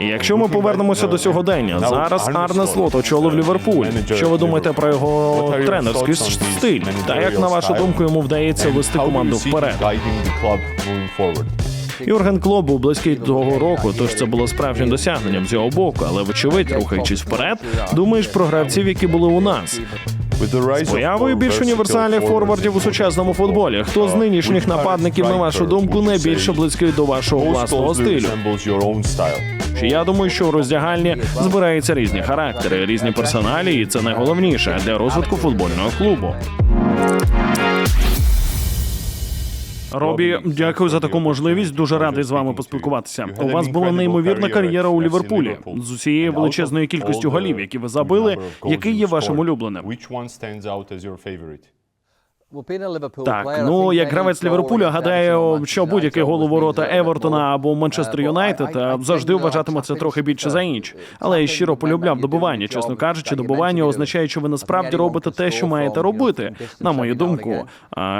Якщо ми повернемося до сьогодення, зараз Арне Слот очолив Ліверпуль. Що ви думаєте про його тренерський стиль? Та як на вашу думку йому вдається вести команду вперед? Юрген Клоп був близький того року, тож це було справжнім досягненням з його боку. Але вочевидь, рухаючись вперед, думаєш про гравців, які були у нас. З появою більш універсальних форвардів у сучасному футболі. Хто з нинішніх нападників, на вашу думку, найбільше близький до вашого власного стилю? Я думаю, що у роздягальні збираються різні характери, різні персоналі, і це найголовніше для розвитку футбольного клубу. Робі, дякую за таку можливість. Дуже радий з вами поспілкуватися. У вас була неймовірна кар'єра у Ліверпулі з усією величезною кількістю голів, які ви забили. Який є вашим улюбленим? Так, ну як гравець Ліверпуля, гадаю, що будь-який гол у ворота Евертона або Манчестер Юнайтед е, завжди вважатиметься трохи більше за інч. Але я щиро полюбляв добування. Чесно кажучи, добування означає, що ви насправді робите те, що маєте робити. На мою думку,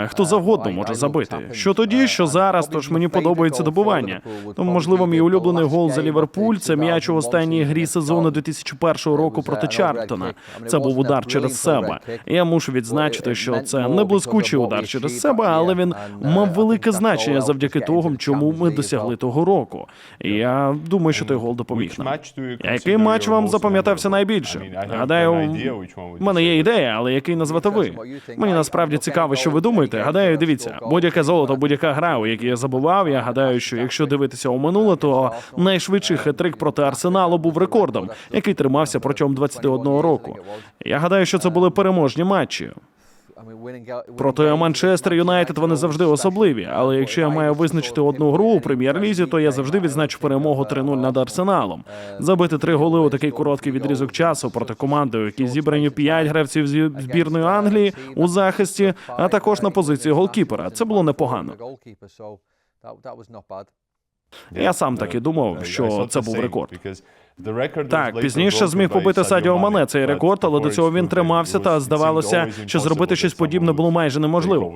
хто завгодно може забити. Що тоді, що зараз, тож мені подобається добування. Тому, можливо, мій улюблений гол за Ліверпуль це м'яч у останній грі сезону 2001 року проти Чарптона. Це був удар через себе. Я мушу відзначити, що це не блискучий удар через себе, але він мав велике значення завдяки тому, чому ми досягли того року. Я думаю, що той гол допоміг нам. Який матч вам запам'ятався найбільше? Гадаю, в мене є ідея, але який назвете ви? Мені насправді цікаво, що ви думаєте. Гадаю, дивіться, будь-яке золото, будь-яка гра, у якій я забував. Я гадаю, що якщо дивитися у минуле, то найшвидший хитрик проти арсеналу був рекордом, який тримався протягом 21 року. Я гадаю, що це були переможні матчі. Проти Манчестер Юнайтед вони завжди особливі. Але якщо я маю визначити одну гру у прем'єр-лізі, то я завжди відзначу перемогу 3-0 над Арсеналом. Забити три голи у такий короткий відрізок часу проти команди, у якій зібрані п'ять гравців зі збірної Англії у захисті, а також на позиції голкіпера. Це було непогано. Я сам так і думав, що це був рекорд. Так, пізніше зміг побити Садіо Мане цей рекорд, але до цього він тримався, та здавалося, що зробити щось подібне було майже неможливо.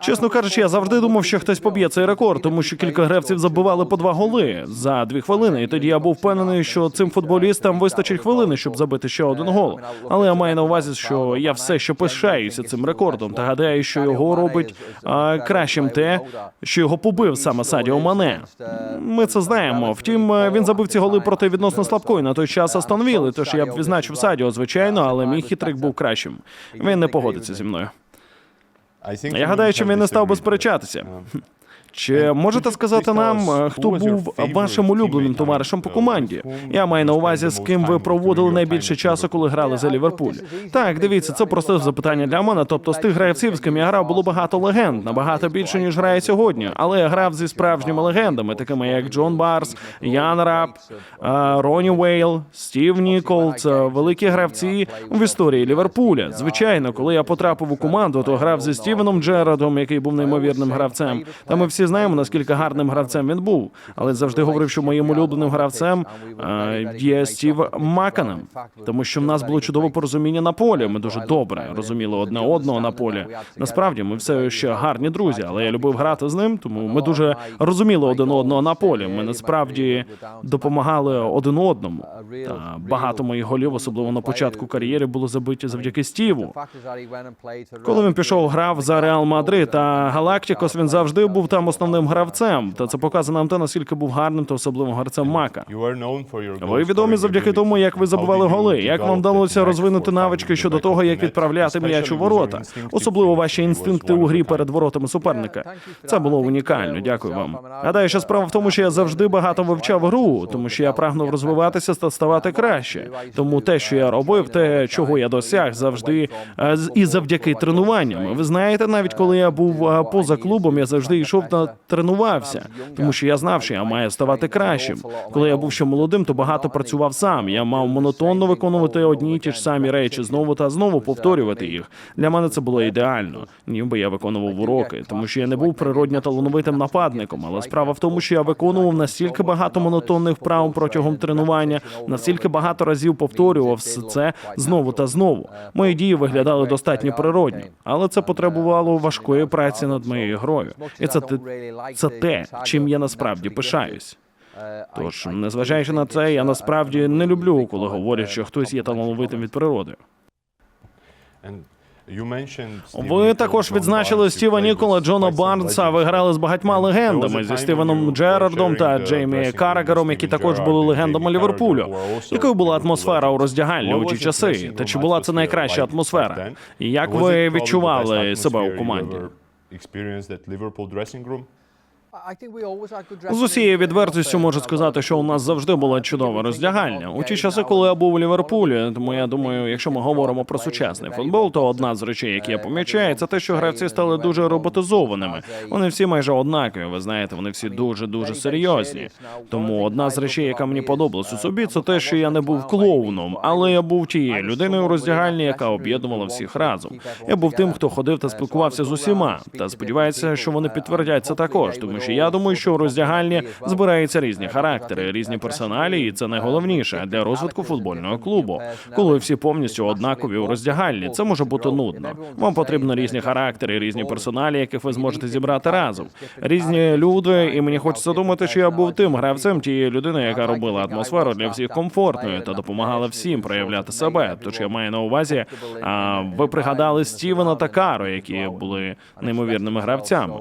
Чесно кажучи, я завжди думав, що хтось поб'є цей рекорд, тому що кілька гравців забивали по два голи за дві хвилини. І тоді я був впевнений, що цим футболістам вистачить хвилини, щоб забити ще один гол. Але я маю на увазі, що я все ще пишаюся цим рекордом та гадаю, що його робить а, кращим те, що його побив саме Садіо Мане. Ми це знаємо. Втім, він забив ці голи проти відносно слабкої на той час Астон Вілли, тож я б відзначив Садіо, звичайно, але мій хитрик був кращим. Він не погодиться зі мною. Я гадаю, чим він не став би сперечатися. Чи можете сказати нам, е, хто був вашим улюбленим товаришем по команді? Я маю на увазі, з ким ви проводили найбільше часу, коли грали за Ліверпуль. Так, дивіться, це просто запитання для мене. Тобто, з тих гравців, з ким я грав, було багато легенд, набагато більше ніж грає сьогодні. Але я грав зі справжніми легендами, такими як Джон Барс, Ян Рап, е, Роні Вейл, Стів Нікол. Це великі гравці в історії Ліверпуля. Звичайно, коли я потрапив у команду, то грав зі Стівеном Джерардом, який був неймовірним гравцем. Та ми всі знаємо, наскільки гарним гравцем він був. Але завжди говорив, що моїм улюбленим гравцем е, є Стів Маканем, тому що в нас було чудове порозуміння на полі. Ми дуже добре розуміли одне одного на полі. Насправді, ми все ще гарні друзі, але я любив грати з ним, тому ми дуже розуміли один одного на полі. Ми насправді допомагали один одному. Та багато моїх голів, особливо на початку кар'єри, було забиті завдяки Стіву. Коли він пішов, грав за Реал Мадрид та Галактикос, він завжди був там основним гравцем. Та це показує нам те, наскільки був гарним та особливим гравцем Мака. Ви відомі завдяки тому, як ви забували голи. Як вам вдалося розвинути навички щодо того, як відправляти м'яч у ворота, особливо ваші інстинкти у грі перед воротами суперника. Це було унікально. Дякую вам. Гадаю, що справа в тому, що я завжди багато вивчав гру, тому що я прагнув розвиватися та ставати краще. Тому те, що я робив, те, чого я досяг, завжди е, і завдяки тренуванням. Ви знаєте, навіть коли я був е, поза клубом, я завжди йшов тренувався, тому що я знав, що я маю ставати кращим. Коли я був ще молодим, то багато працював сам. Я мав монотонно виконувати одні й ті ж самі речі знову та знову повторювати їх. Для мене це було ідеально, ніби я виконував уроки, тому що я не був природньо талановитим нападником. Але справа в тому, що я виконував настільки багато монотонних вправ протягом тренування, настільки багато разів повторював все це знову та знову. Мої дії виглядали достатньо природньо, але це потребувало важкої праці над моєю грою. І це це те, чим я насправді пишаюсь. Тож, незважаючи на це, я насправді не люблю, коли говорять, що хтось є талановитим від природи. Ви також відзначили Стіва Нікола, Джона Барнса. Ви грали з багатьма легендами зі Стівеном Джерардом та Джеймі Карагером, які також були легендами Ліверпулю. Якою була атмосфера у роздягальні у ті часи? Та чи була це найкраща атмосфера? І як ви відчували себе у команді? experience that Liverpool dressing room З усією відвертістю можу сказати, що у нас завжди була чудова роздягальня. У ті часи, коли я був у Ліверпулі, тому я думаю, якщо ми говоримо про сучасний футбол, то одна з речей, які я помічаю, це те, що гравці стали дуже роботизованими. Вони всі майже однакові. Ви знаєте, вони всі дуже дуже серйозні. Тому одна з речей, яка мені подобалась у собі, це те, що я не був клоуном, але я був тією людиною у роздягальні, яка об'єднувала всіх разом. Я був тим, хто ходив та спілкувався з усіма. Та сподіваюся, що вони підтвердять це також, тому що я думаю, що у роздягальні збираються різні характери, різні персоналі, і це найголовніше для розвитку футбольного клубу. Коли всі повністю однакові у роздягальні, це може бути нудно. Вам потрібно різні характери, різні персоналі, яких ви зможете зібрати разом. Різні люди, і мені хочеться думати, що я був тим гравцем, тією людиною, яка робила атмосферу для всіх комфортною та допомагала всім проявляти себе. Тож я маю на увазі, а ви пригадали Стівена та Каро, які були неймовірними гравцями.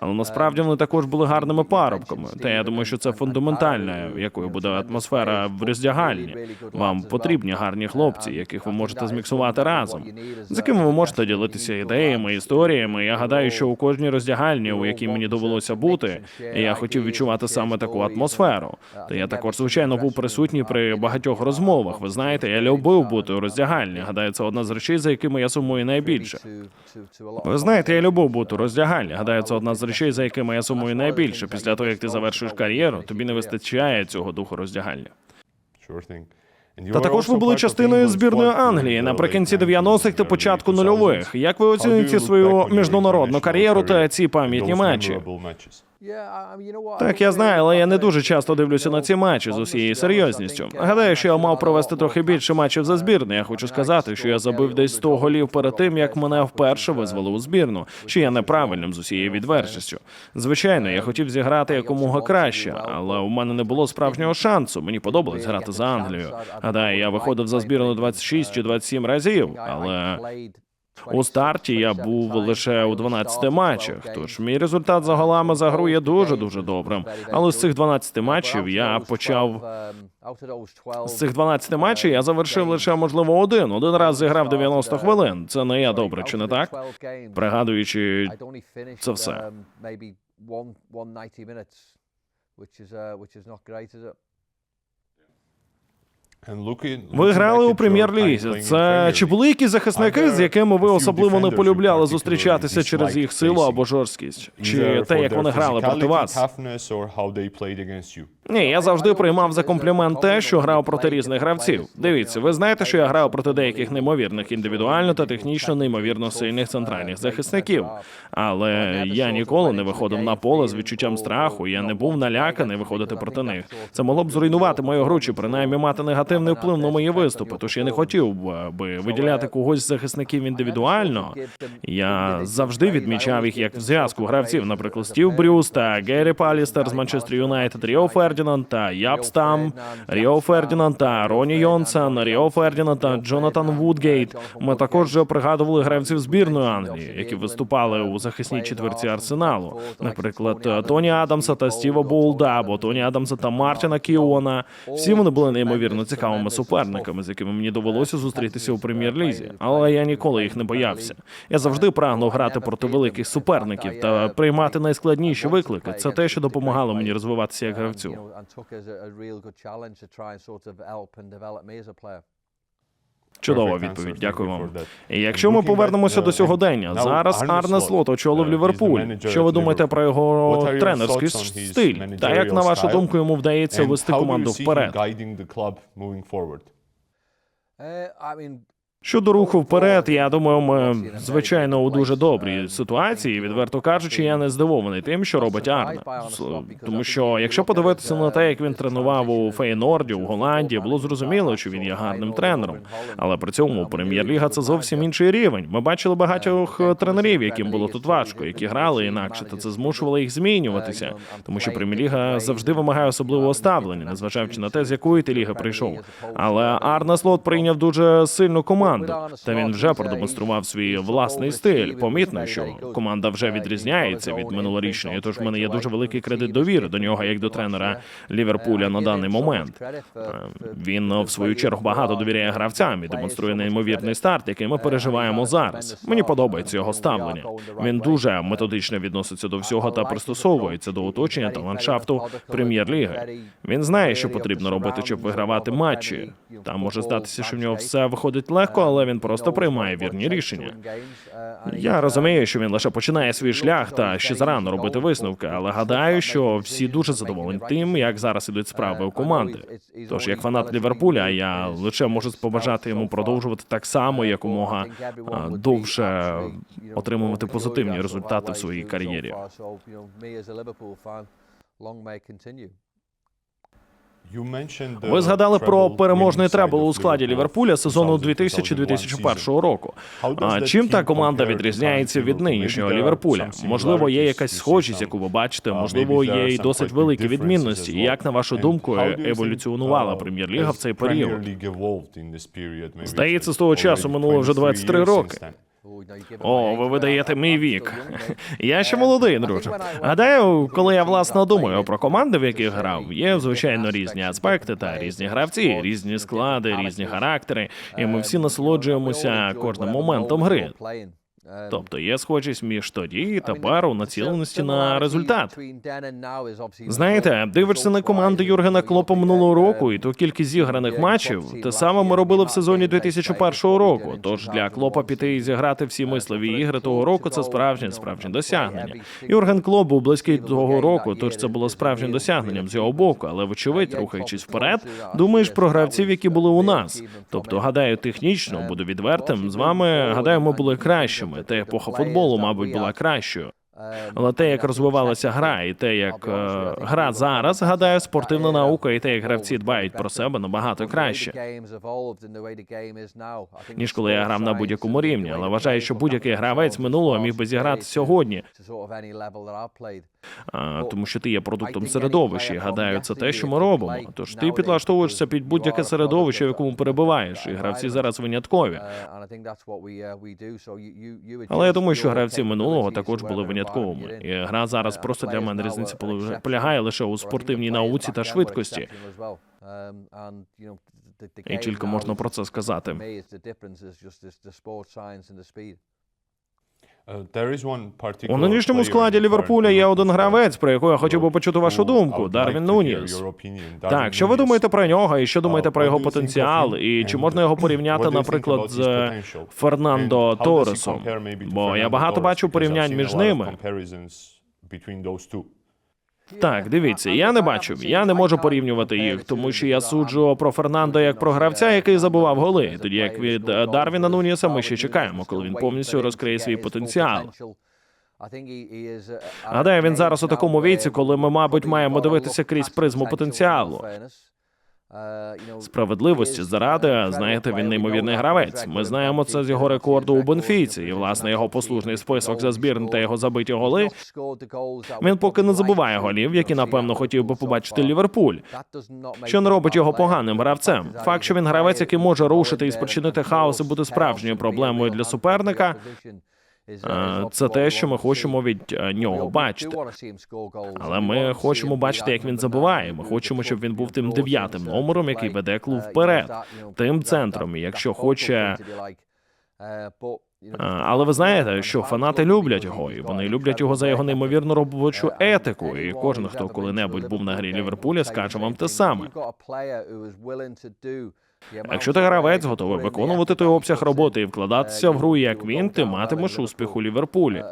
Але насправді вони також були гарними парубками. Та я думаю, що це фундаментально, якою буде атмосфера в роздягальні. Вам потрібні гарні хлопці, яких ви можете зміксувати разом, з якими ви можете ділитися ідеями, історіями. Я гадаю, що у кожній роздягальні, у якій мені довелося бути, я хотів відчувати саме таку атмосферу. Та я також, звичайно, був присутній при багатьох розмовах. Ви знаєте, я любив бути у роздягальні. Гадаю, це одна з речей, за якими я сумую найбільше. Ви знаєте, я любив бути у роздягальні. Гадаю, це одна з речей, за якими я сумую найбільше. Після того, як ти завершуєш кар'єру, тобі не вистачає цього духу роздягальні. Та також ви були частиною збірної Англії наприкінці 90-х та початку нульових. Як ви оцінюєте свою міжнародну кар'єру та ці пам'ятні матчі? Так, я знаю, але я не дуже часто дивлюся на ці матчі з усією серйозністю. Гадаю, що я мав провести трохи більше матчів за збірну. Я хочу сказати, що я забив десь 100 голів перед тим, як мене вперше визвали у збірну, що я неправильним з усією відвертістю. Звичайно, я хотів зіграти якомога краще, але у мене не було справжнього шансу. Мені подобалось грати за Англію. Гадаю, я виходив за збірну 26 чи 27 разів, але у старті я був лише у 12 матчах, тож мій результат за голами за гру є дуже дуже добрим. Але з цих 12 матчів я почав з цих 12 матчів я завершив лише можливо один. Один раз зіграв 90 хвилин. Це не я добре, чи не так? Пригадуючи це все. Ви грали у прем'єр-лізі. Це чи були якісь захисники, з якими ви особливо не полюбляли зустрічатися через їх силу або жорсткість? Чи те, як вони грали проти вас? Ні, я завжди приймав за комплімент те, що грав проти різних гравців. Дивіться, ви знаєте, що я грав проти деяких неймовірних індивідуально та технічно неймовірно сильних центральних захисників. Але я ніколи не виходив на поле з відчуттям страху. Я не був наляканий виходити проти них. Це могло б зруйнувати мою гру, чи принаймні мати негативний вплив на мої виступи. Тож я не хотів би виділяти когось з захисників індивідуально. Я завжди відмічав їх як в зв'язку гравців, наприклад, Стів Брюс та Геррі Палістер з Манчестер Юнайтед, Ріо Фердінанд та Япстам, Ріо Фердінанд та Роні Йонсен, Ріо Фердінанд та Джонатан Вудгейт. Ми також пригадували гравців збірної Англії, які виступали у захисній четверці арсеналу. Наприклад, Тоні Адамса та Стіва Болда, або Тоні Адамса та Мартіна Кіона. Всі вони були неймовірно цікавими суперниками, з якими мені довелося зустрітися у прем'єр-лізі. Але я ніколи їх не боявся. Я завжди прагнув грати проти великих суперників та приймати найскладніші виклики. Це те, що допомагало мені розвиватися як гравцю. Чудова відповідь, дякую вам. І якщо ми повернемося до сьогодення, зараз Арне Слот очолив Ліверпуль. Що ви думаєте про його тренерський стиль? Та як на вашу думку йому вдається вести команду вперед? Щодо руху вперед, я думаю, ми звичайно у дуже добрій ситуації. Відверто кажучи, я не здивований тим, що робить Арне. Тому що якщо подивитися на те, як він тренував у Фейнорді, у Голландії, було зрозуміло, що він є гарним тренером. Але при цьому прем'єр-ліга це зовсім інший рівень. Ми бачили багатьох тренерів, яким було тут важко, які грали інакше, та це змушувало їх змінюватися. Тому що прем'єр-ліга завжди вимагає особливого ставлення, незважаючи на те, з якої ти ліги прийшов. Але Арне Слот прийняв дуже сильну команду, та він вже продемонстрував свій власний стиль. Помітно, що команда вже відрізняється від минулорічної. Тож в мене є дуже великий кредит довіри до нього, як до тренера Ліверпуля на даний момент. Е, Він в свою чергу багато довіряє гравцям і демонструє неймовірний старт, який ми переживаємо зараз. Мені подобається його ставлення. Він дуже методично відноситься до всього та пристосовується до оточення та ландшафту прем'єр-ліги. Він знає, що потрібно робити, щоб вигравати матчі. Там може здатися, що в нього все виходить легко, але він просто приймає вірні рішення. Я розумію, що він лише починає свій шлях та ще зарано робити висновки, але гадаю, що всі дуже задоволені тим, як зараз ідуть справи у команди. Тож, як фанат Ліверпуля, я лише можу побажати йому продовжувати так само, якомога довше отримувати позитивні результати в своїй кар'єрі. Ви згадали про переможний требл у складі Ліверпуля сезону 2000-2001 року. А чим та команда відрізняється від нинішнього Ліверпуля? Можливо, є якась схожість, яку ви бачите, можливо, є й досить великі відмінності. І як на вашу думку еволюціонувала прем'єр-ліга в цей період? Здається, з того часу минуло вже 23 роки. О, ви видаєте мій вік. Я ще молодий, друже. Гадаю, коли я власно думаю про команди, в яких грав, є звичайно різні аспекти та різні гравці, різні склади, різні характери, і ми всі насолоджуємося кожним моментом гри. Тобто є схожість між тоді і тепер націленості на результат. Знаєте, дивишся на команду Юргена Клопа минулого року, і ту кількість зіграних матчів те саме ми робили в сезоні 2001 року. Тож для Клопа піти і зіграти всі мисливі ігри того року це справжнє справжнє досягнення. Юрген Клоп був близький того року, тож це було справжнім досягненням з його боку. Але вочевидь, рухаючись вперед, думаєш про гравців, які були у нас. Тобто, гадаю, технічно буду відвертим. З вами гадаю, ми були кращими. Та епоха футболу, мабуть, була кращою. Але те, як розвивалася гра, і те, як е, гра зараз, гадаю, спортивна наука, і те, як гравці дбають про себе, набагато краще. ніж коли я грав на будь-якому рівні. Але вважаю, що будь-який гравець минулого міг би зіграти сьогодні, а, тому що ти є продуктом середовища. І гадаю, це те, що ми робимо. Тож ти підлаштовуєшся під будь-яке середовище, в якому перебуваєш, і гравці зараз виняткові. Але я думаю, що гравці минулого також були винятковими. І гра зараз просто для мене різниця полягає лише у спортивній науці та швидкості. І тільки можна про це сказати. У нинішньому складі Ліверпуля є один гравець, про якого я хотів би почути вашу думку. Дарвін Нуніс. Так, що ви думаєте про нього, і що думаєте про його потенціал? І чи можна його порівняти, наприклад, з Фернандо Торресом? Бо я багато бачу порівнянь між ними. Так, дивіться, я не бачу, я не можу порівнювати їх, тому що я суджу про Фернандо як про гравця, який забував голи. Тоді як від е, Дарвіна Нуніса ми ще чекаємо, коли він повністю розкриє свій потенціал. Гадаю, він зараз у такому віці, коли ми, мабуть, маємо дивитися крізь призму потенціалу. Справедливості заради, знаєте, він неймовірний гравець. Ми знаємо це з його рекорду у Бенфіці, і власне його послужний список за збірну та його забиті голи. Він поки не забуває голів, які напевно хотів би побачити Ліверпуль. Що не робить його поганим гравцем. Факт, що він гравець, який може рушити і спричинити хаос і бути справжньою проблемою для суперника. Е, Це те, що ми хочемо від е, нього бачити. Але ми хочемо бачити, як він забуває. Ми хочемо, щоб він був тим дев'ятим номером, який веде клуб вперед, тим центром. І якщо хоче. Е, Але ви знаєте, що фанати люблять його, і вони люблять його за його неймовірну робочу етику. І кожен, хто коли-небудь був на грі Ліверпуля, скаже вам те саме. Якщо ти гравець готовий виконувати той обсяг роботи і вкладатися в гру, як він, ти матимеш успіх у Ліверпулі.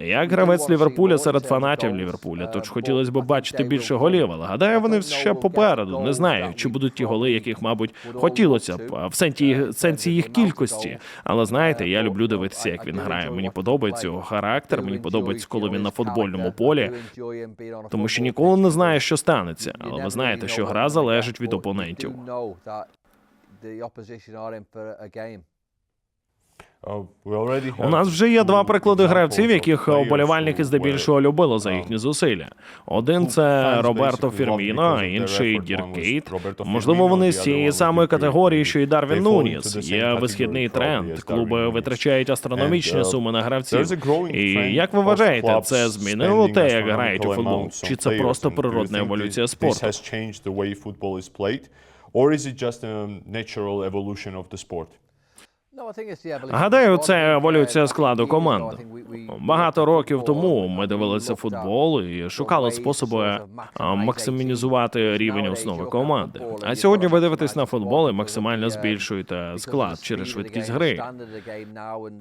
Як гравець Ліверпуля серед фанатів Ліверпуля, тож хотілося б бачити більше голів, але гадаю, вони ще попереду. Не знаю, чи будуть ті голи, яких, мабуть, хотілося б в сенсі, сенсі їх кількості. Але знаєте, я люблю дивитися, як він грає. Мені подобається його характер, мені подобається, коли він на футбольному полі. Тому що ніколи не знає, що станеться. Але ви знаєте, що гра залежить від опонентів. У нас вже є два приклади гравців, яких оболівальники здебільшого любили за їхні зусилля. Один це Роберто Фірміно, а інший Дірк Кейт. Можливо, вони з цієї самої категорії, що і Дарвін Нуніс. Є висхідний тренд. Клуби витрачають астрономічні суми на гравців. І як ви вважаєте, це змінило те, як грають у футбол? Чи це просто природна еволюція спорту? Or is it just a natural evolution of the sport? Гадаю, це еволюція складу команди. Багато років тому ми дивилися футбол і шукали способи максимізувати рівень основи команди. А сьогодні ви дивитесь на футбол і максимально збільшуєте склад через швидкість гри.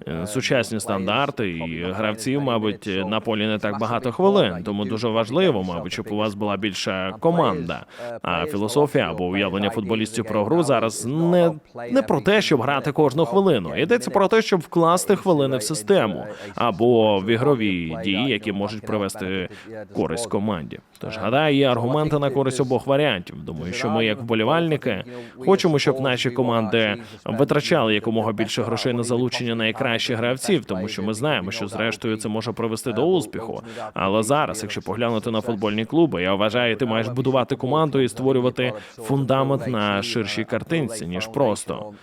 Е, Сучасні стандарти і гравців, мабуть, на полі не так багато хвилин, тому дуже важливо, мабуть, щоб у вас була більша команда. А філософія або уявлення футболістів про гру зараз не, не про те, щоб грати кожну хвилину. Йдеться про те, щоб вкласти хвилини в систему або в ігрові дії, які можуть привести користь команді. Тож гадаю, є аргументи на користь обох варіантів. Думаю, що ми, як вболівальники, хочемо, щоб наші команди витрачали якомога більше грошей на залучення найкращих гравців, тому що ми знаємо, що зрештою це може привести до успіху. Але зараз, якщо поглянути на футбольні клуби, я вважаю, ти маєш будувати команду і створювати фундамент на ширшій картинці, ніж просто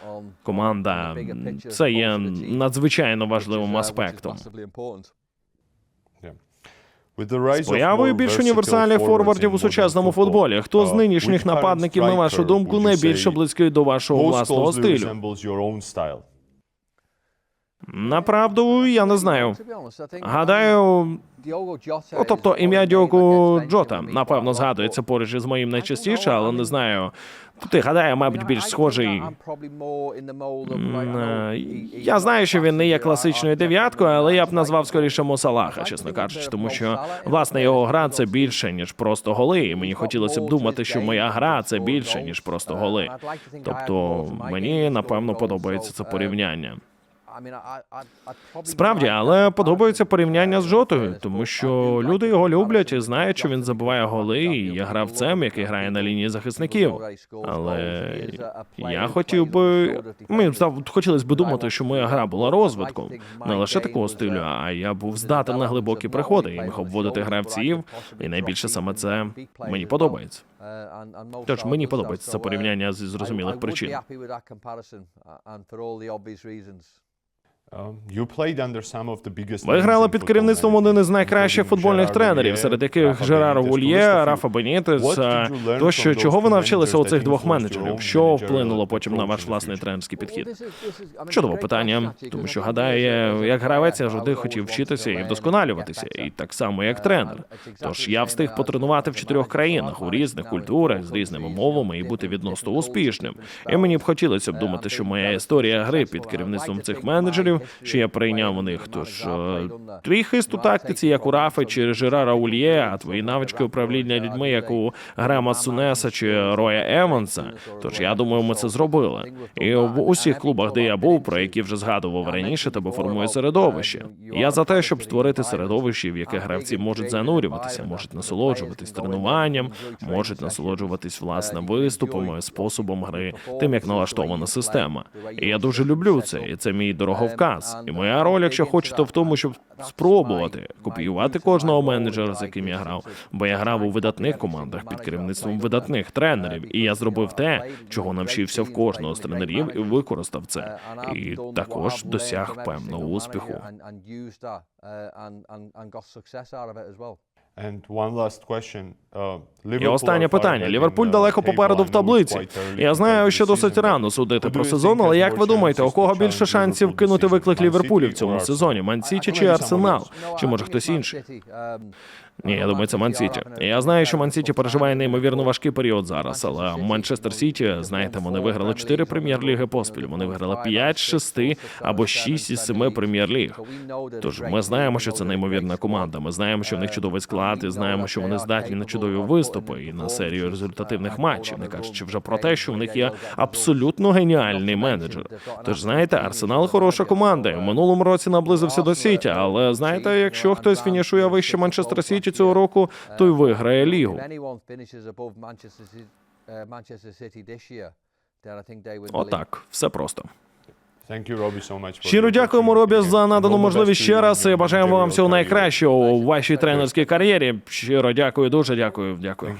команда. Це є надзвичайно важливим аспектом. З появою більш універсальних форвардів у сучасному футболі. Хто з нинішніх нападників, на вашу думку, найбільше близький до вашого власного стилю? Направду, я не знаю. Гадаю, Ну, тобто ім'я Діогу Джота, напевно, згадується поруч із моїм найчастіше, але не знаю. Ти гадаю, мабуть, більш схожий. Е, Я знаю, що він не є класичною дев'яткою, але я б назвав скоріше Мосалаха, чесно кажучи, тому що власне його гра це більше ніж просто голи. І мені хотілося б думати, що моя гра це більше ніж просто голи. Тобто мені напевно подобається це порівняння. Справді, але подобається порівняння з Жотою, тому що люди його люблять і знають, що він забиває голи і є гравцем, який грає на лінії захисників. Але я хотів би зда- хотілося б думати, що моя гра була розвитком, не лише такого стилю, а я був здатен на глибокі приходи і міг обводити гравців. І найбільше саме це мені подобається. Тож мені подобається це порівняння зі зрозумілих причин. Ви грали під керівництвом один із найкращих футбольних тренерів, серед яких Жерар Вульє, Рафа Бенітес. Тощо, чого ви навчилися у цих двох менеджерів? Що вплинуло потім на ваш власний тренерський підхід? Чудове питання, тому що гадаю, як гравець я завжди хотів вчитися і вдосконалюватися, і так само як тренер. Тож я встиг потренувати в чотирьох країнах у різних культурах з різними мовами і бути відносно успішним. І мені б хотілося б думати, що моя історія гри під керівництвом цих менеджерів, що я прийняв у них. Тож е, твій хист у тактиці, як у Рафа чи Жерара Ульє, а твої навички управління людьми, як у Грема Сунеса чи Роя Еванса. Тож я думаю, ми це зробили. І в усіх клубах, де я був, про які вже згадував раніше, тебе формує середовище. Я за те, щоб створити середовище, в яке гравці можуть занурюватися, можуть насолоджуватись тренуванням, можуть насолоджуватись власне виступами, способом гри, тим як налаштована система. І я дуже люблю це, і це мій дороговказ. І моя роль, якщо хочете, в тому, щоб спробувати копіювати кожного менеджера, з яким я грав. Бо я грав у видатних командах під керівництвом видатних тренерів, і я зробив те, чого навчився в кожного з тренерів, і використав це. І також досяг певного успіху. And one last question. Uh, І останнє питання. Ліверпуль далеко попереду в таблиці. Я знаю, що досить рано судити про сезон, але як ви думаєте, у кого більше шансів кинути виклик Ліверпулю в цьому сезоні? Ман-Сіті чи Арсенал? Чи може хтось інший? Ні, я думаю, це Ман-Сіті. Я знаю, що Ман-Сіті переживає неймовірно важкий період зараз, але Манчестер Сіті, знаєте, вони виграли 4 прем'єр-ліги поспіль. Вони виграли 5 з 6 або 6 із 7 прем'єр-ліг. Тож ми знаємо, що це неймовірна команда. Ми знаємо, що в них чудовий склад, і знаємо, що вони здатні на чудові виступи і на серію результативних матчів, не кажучи вже про те, що в них є абсолютно геніальний менеджер. Тож знаєте, Арсенал хороша команда. В минулому році наблизився до Сіті, але знаєте, якщо хтось фінішує вище Манчестер Сіті цього року, то й виграє лігу. Отак, все просто. Щиро дякуємо, Робі, за надану можливість ще раз. і Бажаємо вам всього найкращого у вашій тренерській кар'єрі. Щиро дякую, дуже дякую. Дякую.